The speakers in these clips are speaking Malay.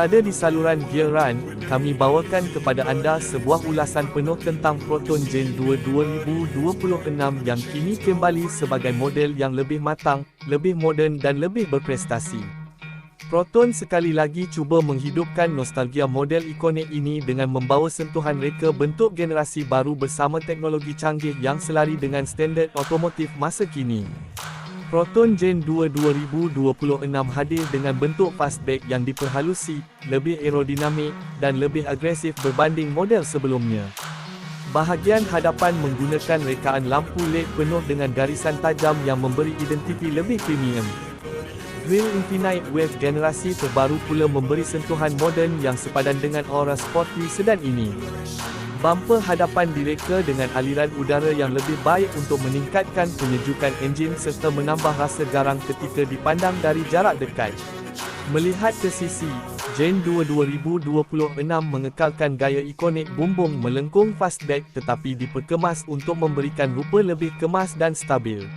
Berada di saluran Gear Run, kami bawakan kepada anda sebuah ulasan penuh tentang Proton Gen 2 2026 yang kini kembali sebagai model yang lebih matang, lebih moden dan lebih berprestasi. Proton sekali lagi cuba menghidupkan nostalgia model ikonik ini dengan membawa sentuhan reka bentuk generasi baru bersama teknologi canggih yang selari dengan standard otomotif masa kini. Proton Gen 2 2026 hadir dengan bentuk fastback yang diperhalusi, lebih aerodinamik, dan lebih agresif berbanding model sebelumnya. Bahagian hadapan menggunakan rekaan lampu LED penuh dengan garisan tajam yang memberi identiti lebih premium. Grill Infinite Wave generasi terbaru pula memberi sentuhan moden yang sepadan dengan aura sporty sedan ini. Bumper hadapan direka dengan aliran udara yang lebih baik untuk meningkatkan penyejukan enjin serta menambah rasa garang ketika dipandang dari jarak dekat. Melihat ke sisi, Gen 2 2026 mengekalkan gaya ikonik bumbung melengkung fastback tetapi diperkemas untuk memberikan rupa lebih kemas dan stabil.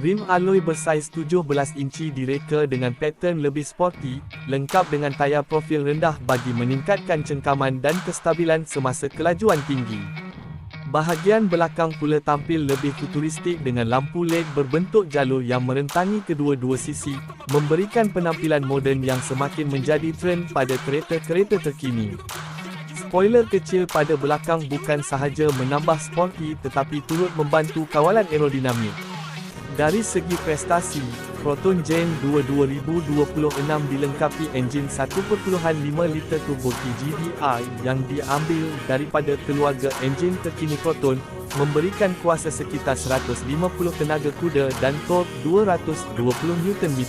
Rim alloy bersaiz 17 inci direka dengan pattern lebih sporty, lengkap dengan tayar profil rendah bagi meningkatkan cengkaman dan kestabilan semasa kelajuan tinggi. Bahagian belakang pula tampil lebih futuristik dengan lampu LED berbentuk jalur yang merentangi kedua-dua sisi, memberikan penampilan moden yang semakin menjadi trend pada kereta-kereta terkini. Spoiler kecil pada belakang bukan sahaja menambah sporty tetapi turut membantu kawalan aerodinamik. Dari segi prestasi, Proton Gen 2 2026 dilengkapi enjin 1.5 liter turbo TGDI yang diambil daripada keluarga enjin terkini Proton, memberikan kuasa sekitar 150 tenaga kuda dan torque 220 Nm.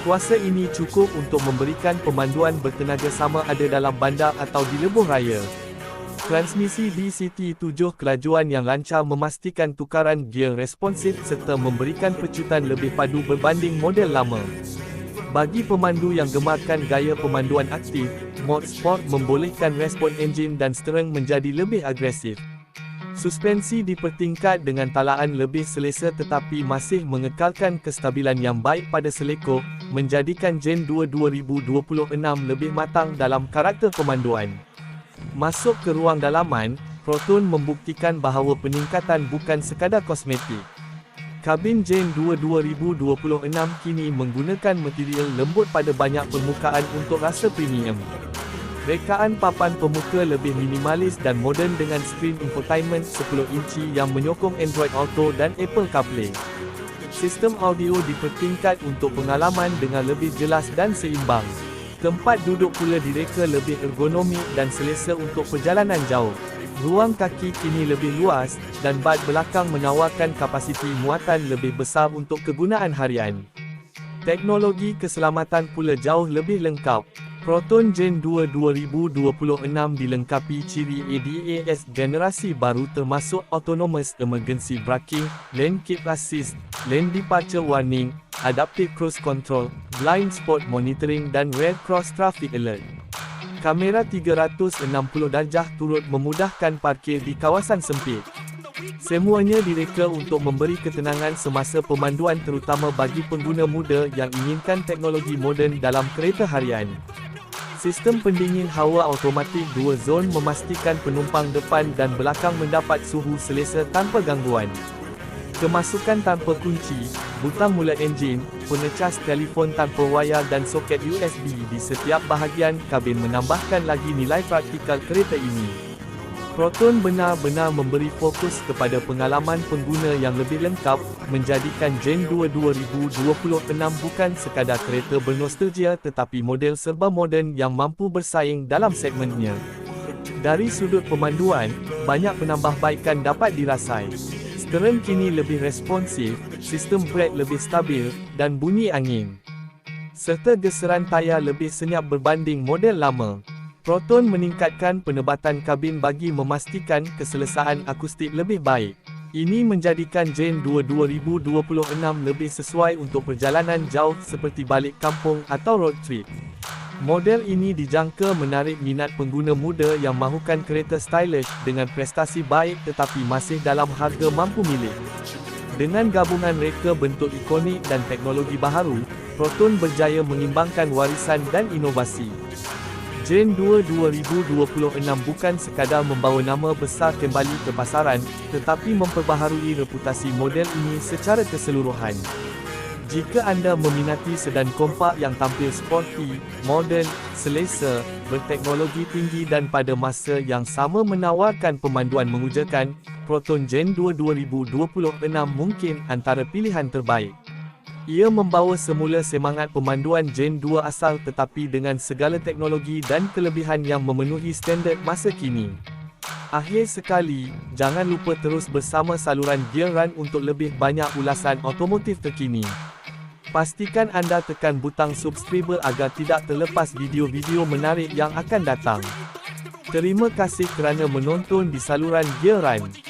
Kuasa ini cukup untuk memberikan pemanduan bertenaga sama ada dalam bandar atau di lebuh raya. Transmisi DCT-7 kelajuan yang lancar memastikan tukaran gear responsif serta memberikan pecutan lebih padu berbanding model lama. Bagi pemandu yang gemarkan gaya pemanduan aktif, mod Sport membolehkan respon enjin dan steering menjadi lebih agresif. Suspensi dipertingkat dengan talaan lebih selesa tetapi masih mengekalkan kestabilan yang baik pada selekor, menjadikan Gen 2 2026 lebih matang dalam karakter pemanduan. Masuk ke ruang dalaman, Proton membuktikan bahawa peningkatan bukan sekadar kosmetik. Kabin Gen 2 2026 kini menggunakan material lembut pada banyak permukaan untuk rasa premium. Rekaan papan pemuka lebih minimalis dan moden dengan skrin infotainment 10 inci yang menyokong Android Auto dan Apple CarPlay. Sistem audio dipertingkat untuk pengalaman dengan lebih jelas dan seimbang. Tempat duduk pula direka lebih ergonomik dan selesa untuk perjalanan jauh. Ruang kaki kini lebih luas, dan bad belakang menawarkan kapasiti muatan lebih besar untuk kegunaan harian. Teknologi keselamatan pula jauh lebih lengkap. Proton Gen 2 2026 dilengkapi ciri ADAS generasi baru termasuk Autonomous Emergency Braking, Lane Keep Assist, Lane Departure Warning, Adaptive Cruise Control, blind spot monitoring dan red cross traffic alert. Kamera 360 darjah turut memudahkan parkir di kawasan sempit. Semuanya direka untuk memberi ketenangan semasa pemanduan terutama bagi pengguna muda yang inginkan teknologi moden dalam kereta harian. Sistem pendingin hawa automatik dua zon memastikan penumpang depan dan belakang mendapat suhu selesa tanpa gangguan. Kemasukan tanpa kunci, butang mula enjin, pengecas telefon tanpa wayar dan soket USB di setiap bahagian kabin menambahkan lagi nilai praktikal kereta ini. Proton benar-benar memberi fokus kepada pengalaman pengguna yang lebih lengkap, menjadikan Gen 2 2026 bukan sekadar kereta bernostalgia tetapi model serba moden yang mampu bersaing dalam segmennya. Dari sudut pemanduan, banyak penambahbaikan dapat dirasai. Steering kini lebih responsif, sistem brake lebih stabil, dan bunyi angin. Serta geseran tayar lebih senyap berbanding model lama. Proton meningkatkan penebatan kabin bagi memastikan keselesaan akustik lebih baik. Ini menjadikan Gen 2 2026 lebih sesuai untuk perjalanan jauh seperti balik kampung atau road trip. Model ini dijangka menarik minat pengguna muda yang mahukan kereta stylish dengan prestasi baik tetapi masih dalam harga mampu milik. Dengan gabungan reka bentuk ikonik dan teknologi baharu, Proton berjaya mengimbangkan warisan dan inovasi. Gen 2 2026 bukan sekadar membawa nama besar kembali ke pasaran, tetapi memperbaharui reputasi model ini secara keseluruhan. Jika anda meminati sedan kompak yang tampil sporty, moden, selesa, berteknologi tinggi dan pada masa yang sama menawarkan pemanduan mengujakan, Proton Gen 2 2026 mungkin antara pilihan terbaik. Ia membawa semula semangat pemanduan Gen 2 asal tetapi dengan segala teknologi dan kelebihan yang memenuhi standard masa kini. Akhir sekali, jangan lupa terus bersama saluran Gear Run untuk lebih banyak ulasan otomotif terkini. Pastikan anda tekan butang subscriber agar tidak terlepas video-video menarik yang akan datang. Terima kasih kerana menonton di saluran Gear Run.